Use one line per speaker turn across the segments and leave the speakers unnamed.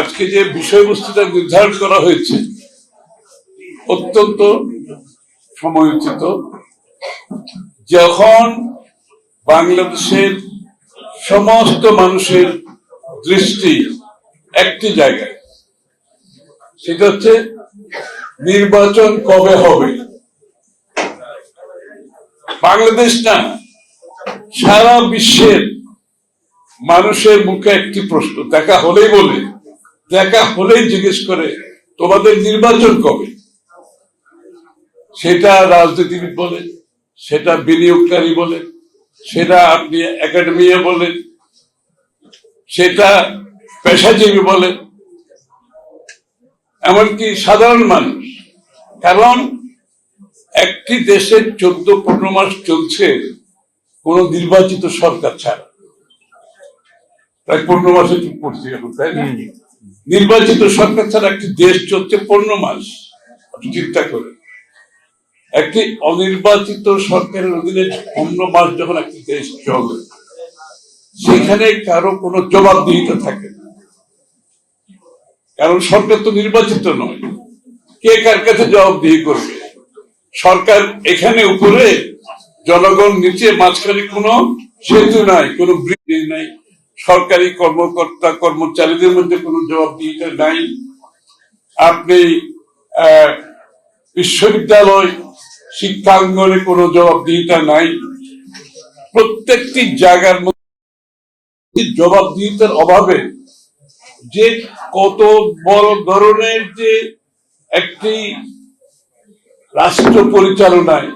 আজকে যে বিষয়বস্তুটা নির্ধারণ করা হয়েছে, অত্যন্ত সময়োচিত। যখন বাংলাদেশের সমস্ত মানুষের দৃষ্টি একটি জায়গায়, সেটা হচ্ছে নির্বাচন কবে হবে? বাংলাদেশ না, সারা বিশ্বের মানুষের মুখে একটি প্রশ্ন, দেখা হলেই বলে। দেখা হলেই জিজ্ঞেস করে, তোমাদের নির্বাচন কবে? সেটা রাজনীতিবিদ বলেন, সেটা বিনিয়োগকারী বলেন, সেটা আপনি একাডেমিয়া বলেন, সেটা পেশাজীবী বলেন। এমনকি সাধারণ মানুষ, কারণ একটি দেশের চোদ্দ পনেরো মাস চলছে কোন নির্বাচিত সরকার ছাড়া। প্রায় পনেরো মাসে চুপ করছি এখন, তাই না? নির্বাচিত সরকার ছাড়া একটি দেশ চলছে পনেরো মাস। চিন্তা করেন। একটি অনির্বাচিত সরকারের অধীনে পনেরো মাস যখন একটি দেশ চলে, সেখানে কারও কোনো জবাবদিহিতা থাকে কারণ সরকার তো নির্বাচিত নয়। কে কার কাছে জবাবদিহি করবে? সরকার এখানে উপরে, জনগণ নিচে, মাঝখানে কোনো সেতু নাই, কোনো ব্রিজ নাই। সরকারি কর্মকর্তা কর্মচারীদের মধ্যে কোনো জবাবদিহিতা নাই। আপনি বিশ্ববিদ্যালয় শিক্ষাঙ্গনে কোনো জবাবদিহিতা নাই। প্রত্যেকটি জায়গার মধ্যে জবাবদিহিতার অভাবে যে কত বড় ধরনের যে একটি রাষ্ট্র পরিচালনায়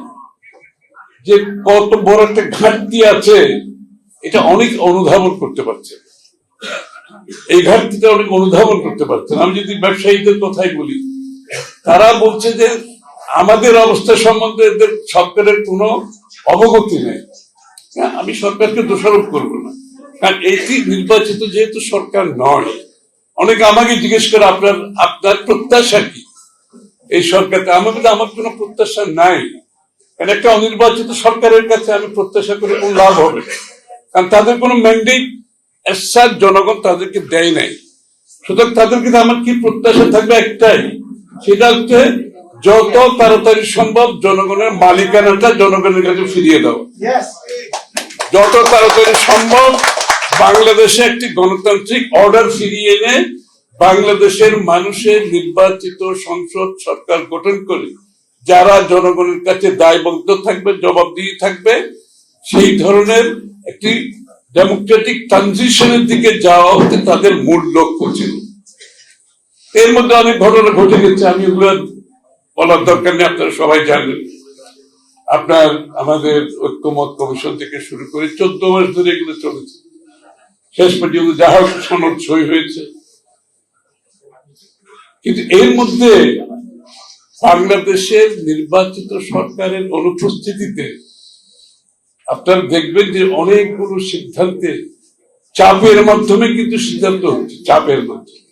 যে কত বড় একটা ঘাটতি আছে এটা অনেক অনুধাবন করতে পারছে। এই ঘাটতিটা অনেক অনুধাবন করতে পারছেন। আমি যদি ব্যবসায়ীদের কথাই বলি তারা বলছে যে আমাদের অবস্থা সম্বন্ধে এদের সরকারের কোনো অবগতি নেই। হ্যাঁ, আমি সরকারকে দোষারোপ করব না। কারণ এটি নির্বাচিত যেহেতু সরকার নয় অনেকে আমাকে জিজ্ঞেস করে আপনার আপনার প্রত্যাশা কি? এই সরকারকে আমার আমার কোনো প্রত্যাশা নাই। কারণ একটা অনির্বাচিত সরকারের কাছে আমি প্রত্যাশা করে কোনো লাভ হবে। না। কারণ তাদের কোনো ম্যান্ডেট এসার জনগণ তাদেরকে দেয় নাই। সুতরাং তাদের কিন্তু আমার কি প্রত্যাশা থাকবে একটাই সেটা হচ্ছে যত তাড়াতাড়ি সম্ভব জনগণের মালিকানাটা জনগণের কাছে ফিরিয়ে দাও। যত তাড়াতাড়ি সম্ভব বাংলাদেশে একটি গণতান্ত্রিক অর্ডার ফিরিয়ে এনে বাংলাদেশের মানুষের নির্বাচিত সংসদ সরকার গঠন করে। যারা জনগণের কাছে দায়বদ্ধ থাকবে জবাবদিহি থাকবে সেই ধরনের একটি ডেমোক্রেটিক ট্রানজিশনের দিকে যাওয়া হতে তাদের মূল লক্ষ্য ছিল। এর মধ্যে অনেক ঘটনা ঘটে গেছে, আমি ওগুলো বলার দরকার নেই, আপনারা সবাই জানেন। আপনার আমাদের ঐক্যমত কমিশন থেকে শুরু করে চোদ্দ মাস ধরে এগুলো চলেছে। শেষ পর্যন্ত যা হোক সনদ সই হয়েছে। কিন্তু এর মধ্যে বাংলাদেশের নির্বাচিত সরকারের অনুপস্থিতিতে আপনারা দেখবেন যে অনেকগুলো সিদ্ধান্তে চাপের মাধ্যমে কিন্তু সিদ্ধান্ত হচ্ছে চাপের মাধ্যমে।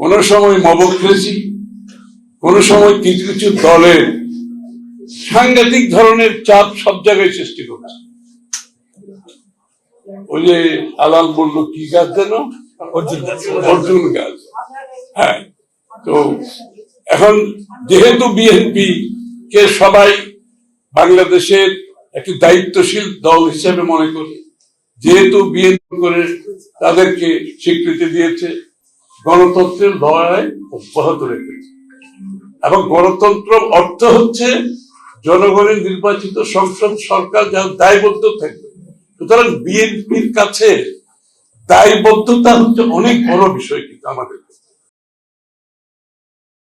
কোন সময় মবক্রেসি কোন সময় কিছু কিছু দলের সাংঘাতিক ধরনের চাপ সব জায়গায় সৃষ্টি করছে। ওই যে আলাল বলল কি গাছ যেন?
অর্জুন গাছ।
অর্জুন গাছ। হ্যাঁ তো এখন যেহেতু বিএনপি কে সবাই বাংলাদেশের একটি দায়িত্বশীল দল হিসেবে মনে করে যেহেতু বিএনপি করে তাদেরকে স্বীকৃতি দিয়েছে, গণতন্ত্রের লড়াই অব্যাহত রেখেছে এবং গণতন্ত্র অর্থ হচ্ছে জনগণের নির্বাচিত সংসদ সরকার যা দায়বদ্ধ থাকবে সুতরাং বিএনপির কাছে দায়বদ্ধতা হচ্ছে অনেক বড় বিষয় কিন্তু আমাদের।